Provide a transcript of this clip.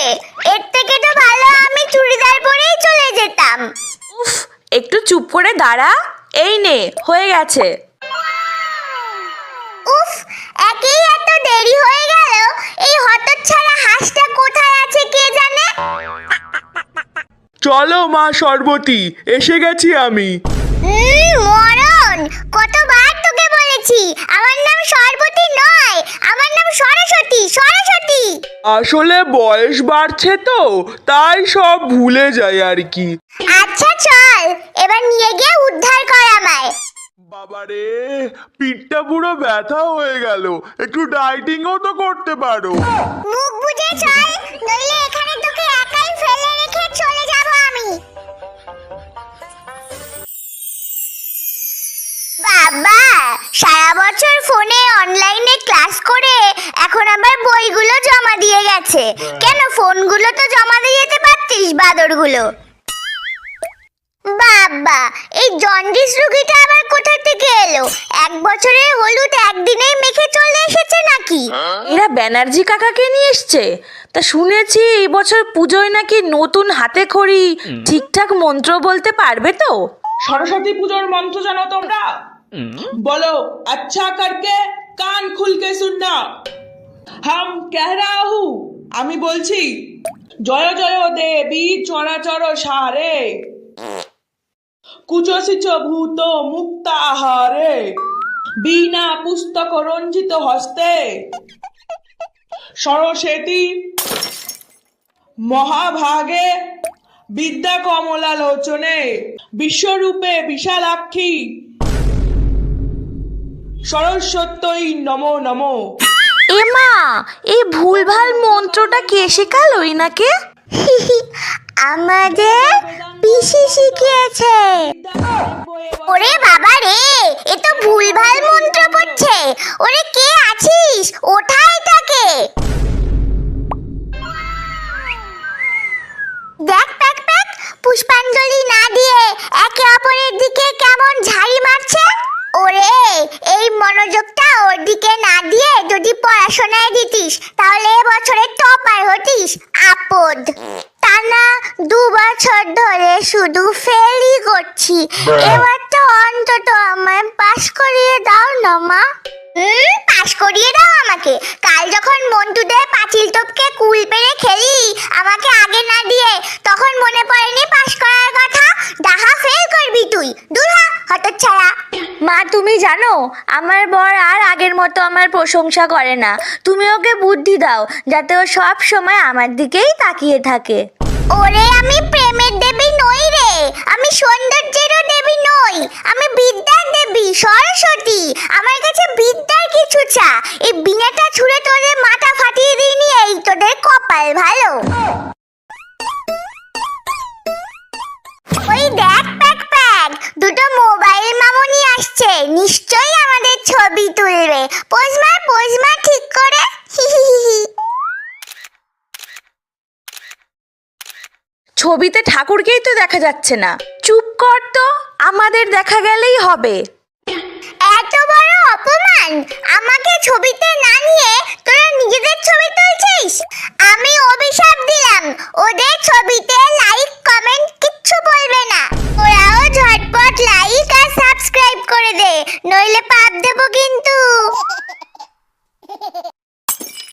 হবে। এর থেকে তো ভালো আমি চুড়িদার পরেই চলে যেতাম। উফ একটু চুপ করে দাঁড়া। এই নে হয়ে গেছে। উফ একই এত দেরি হয়ে গেল। এই হতচ্ছাড়া হাঁসটা কোথায় আছে কে জানে? চলো মা সর্বতী এসে গেছি আমি। উম, মরা আসলে বয়স বাড়ছে তো তাই সব ভুলে যাই আর কি। আচ্ছা চল এবার নিয়ে গিয়ে উদ্ধার কর আমায়। বাবারে পিঠটা পুরো ব্যথা হয়ে গেল। একটু ডাইটিংও তো করতে পারো। মুখ বুজে চল নইলে এখানে তোকে একাই ফেলে রেখে চলে যাব আমি। বাবা সারা বছর ফোনে অনলাইনে ক্লাস করে এখন আবার বইগুলো জমা দিয়ে আছে কেন ফোনগুলো তো জমা দিয়ে যেতে পারতিস বাদরগুলো? বাবা এই জন্ডিস রুগীটা আবার কোথা থেকে এলো? এক বছরে হলুদ একদিনেই মেখে চলে এসেছে নাকি? এরা ব্যানার্জি কাকাকে নিয়ে এসছে। তা শুনেছি এই বছর পুজোয় নাকি নতুন হাতে খড়ি ঠিকঠাক মন্ত্র বলতে পারবে তো? সরস্বতী পুজোর মন্ত্র জানো তোমরা? বলো আচ্ছা করকে কান খুলকে শুননা। হাম কেহ হু? আমি বলছি, জয় জয় দেবী চরাচর সারে। কুচসিচ ভূত মুক্তা আহারে। বীণা পুস্তক রঞ্জিত হস্তে। সরস্বতী মহাভাগে বিদ্যা কমলা লোচনে। বিশ্বরূপে বিশালাক্ষী। সরস্বত্যই নমো নমো। এমা এই ভুলভাল মন্ত্রটা কে শেখালো ইনাকে আমাদের পিসি শিখিয়েছে। ওরে বাবা রে এ তো ভুলভাল মন্ত্র পড়ছে। ওরে কে আছিস? ওঠাই তাকে দেখ প্যাক প্যাক পুষ্পাঞ্জলি না দিয়ে একে অপরের দিকে কেমন ঝাড়ি মারছে ওরে এই মনোযোগটা ওর দিকে না দিয়ে যদি দিতিস তাহলে এবছরে টপার হতিস আপদ। টানা দু বছর ধরে শুধু ফেলই করছি। এবার তো অন্তত আমায় পাশ করিয়ে দাও না মা। হুম পাশ করিয়ে দাও আমাকে। কাল যখন মন্টুদের পাঁচিল টপকে কুল পেরে খেলি আমাকে আগে না দিয়ে তখন মনে পড়েনি পাশ করার কথা ডাহা ফেল করবি তুই দূর হ হতচ্ছাড়া মা তুমি জানো, আমার বর আর আগের মতো আমার প্রশংসা করে না। তুমি ওকে বুদ্ধি দাও, যাতে ও সব সময় আমার দিকেই তাকিয়ে থাকে। ওরে, আমি প্রেমের দেবী নই রে। আমি সৌন্দর্যেরও দেবী নই। আমি বিদ্যার দেবী, সরস্বতী। আমার কাছে বিদ্যার কিছু চা। এই বিনাটা ছুঁড়ে তোদের মাথা ফাটিয়ে দিইনি এই তোদের কপাল ভালো। নিশ্চয়ই আমাদের ছবি তুলবে। পোজমা পোজমা ঠিক করে। ছবিতে ঠাকুরকেই তো দেখা যাচ্ছে না। চুপ কর তো আমাদের দেখা গেলেই হবে। এত বড় অপমান! আমাকে ছবিতে না নিয়ে তোরা নিজেদের পাপ দেবো কিন্তু